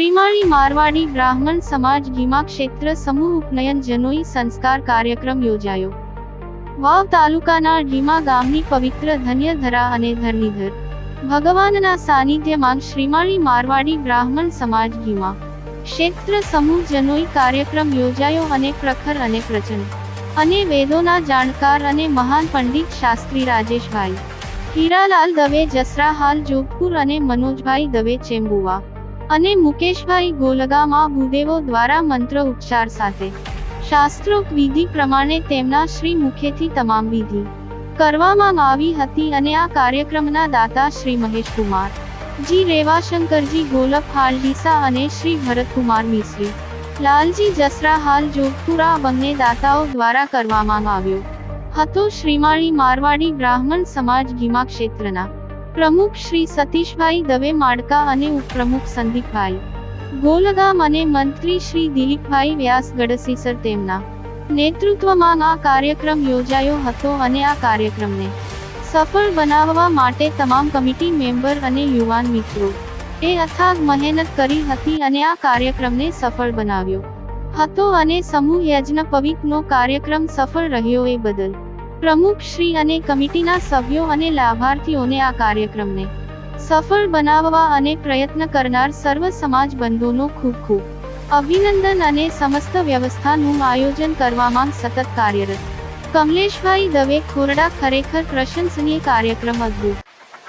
મારવાડી બ્રાહ્મણ સમાજ ગીમા ક્ષેત્ર સમૂહ ઉપનયન જનોઈ સંસ્કાર કાર્યક્રમ યોજાયો. વાવ તાલુકાના ઢીમા ગામની પવિત્ર ધન્યધરા અને ધરણીધર ભગવાનના સાનિધ્યમાં શ્રીમાળી મારવાડી બ્રાહ્મણ સમાજ ગીમા ક્ષેત્ર સમૂહ જનોઈ કાર્યક્રમ યોજાયો અને પ્રખર અને પ્રચંડ. અને વેદોના જાણકાર અને મહાન પંડિત શાસ્ત્રી રાજેશભાઈ. હીરાલાલ દવે, જસરાહાલ, જોધપુર અને મનોજભાઈ દવે ચેમ્બુવા. અને મુકેશભાઈ ગોલગામાં ભૂદેવો દ્વારા મંત્ર ઉપચાર સાથે. શાસ્ત્રોક્ત વિધિ પ્રમાણે તેમના શ્રી મુખેથી તમામ વિધિ કરવામાં આવી હતી અને આ કાર્યક્રમના દાતા શ્રી મહેશકુમાર, જી રેવાશંકરજી ગોલપ હાલડીસા અને શ્રી ભરતકુમાર મિશ્રી, લાલજી જસરા હાલ જોધપુરા બંને દાતાઓ દ્વારા કરવામાં આવ્યો હતો શ્રીમાળી મારવાડી બ્રાહ્મણ સમાજ ગીમા ક્ષેત્રના પ્રમુખ શ્રી સતીશભાઈ દવે માડકા અને ઉપપ્રમુખ સંદીપભાઈ ગોલગામ અને મંત્રી શ્રી દિલીપભાઈ વ્યાસ ગડસીસર તેમના નેતૃત્વમાં આ કાર્યક્રમ યોજાયો હતો અને આ કાર્યક્રમને સફળ બનાવવા માટે તમામ કમિટી મેમ્બર અને યુવાન મિત્રો એ અથાગ મહેનત કરી હતી અને આ કાર્યક્રમને સફળ બનાવ્યો હતો અને સમૂહ યજ્ઞ પવિત્રનો કાર્યક્રમ સફળ રહ્યો એ બદલ પ્રમુખ શ્રી અને કમિટીના સભ્યો અને લાભાર્થીઓને આ કાર્યક્રમને સફળ બનાવવા અને પ્રયત્ન કરનાર સર્વ સમાજ બંધુનો ખૂબ ખૂબ અભિનંદન અને સમસ્ત વ્યવસ્થાનું આયોજન કરવામાં સતત કાર્યરત કમલેશભાઈ દવે ખોરડા ખરેખર પ્રશંસનીય કાર્યક્રમ અદ્ભુત.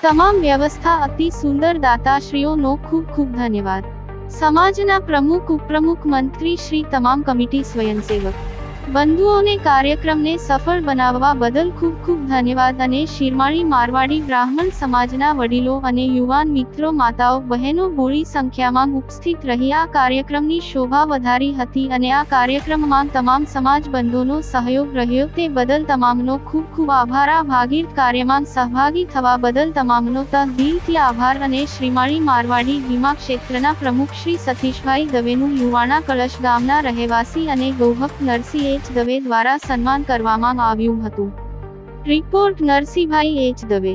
તમામ વ્યવસ્થા અતિ સુંદર દાતાશ્રીઓનો ખૂબ ખૂબ ધન્યવાદ. સમાજના પ્રમુખ, ઉપપ્રમુખ, મંત્રી શ્રી, તમામ કમિટી સ્વયંસેવક. બંધુઓને કાર્યક્રમને સફળ બનાવવા બદલ ખૂબ ખૂબ ધન્યવાદ અને શિરમાળી મારવાડી બ્રાહ્મણ સમાજના વડીલો અને યુવાન મિત્રો, માતાઓ, બહેનો બોળી સંખ્યામાં ઉપસ્થિત રહી. આ કાર્યક્રમની શોભા વધારી હતી અને આ કાર્યક્રમમાં તમામ સમાજ બંધુઓનો સહયોગ રહ્યો. તે બદલ તમામનો ખૂબ ખૂબ આભાર. આ ભાગીરથ કાર્યમાં સહભાગી થવા બદલ તમામનો તહ આભાર અને શ્રીમાળી મારવાડી વીમા ક્ષેત્રના પ્રમુખ શ્રી સતીશભાઈ દવેનું યુવાણા કળશ ગામના રહેવાસી અને ગૌહક નરસિંહ એચ દવે દ્વારા સન્માન કરવામાં આવ્યું હતું. Report Narsinhbhai H Dave.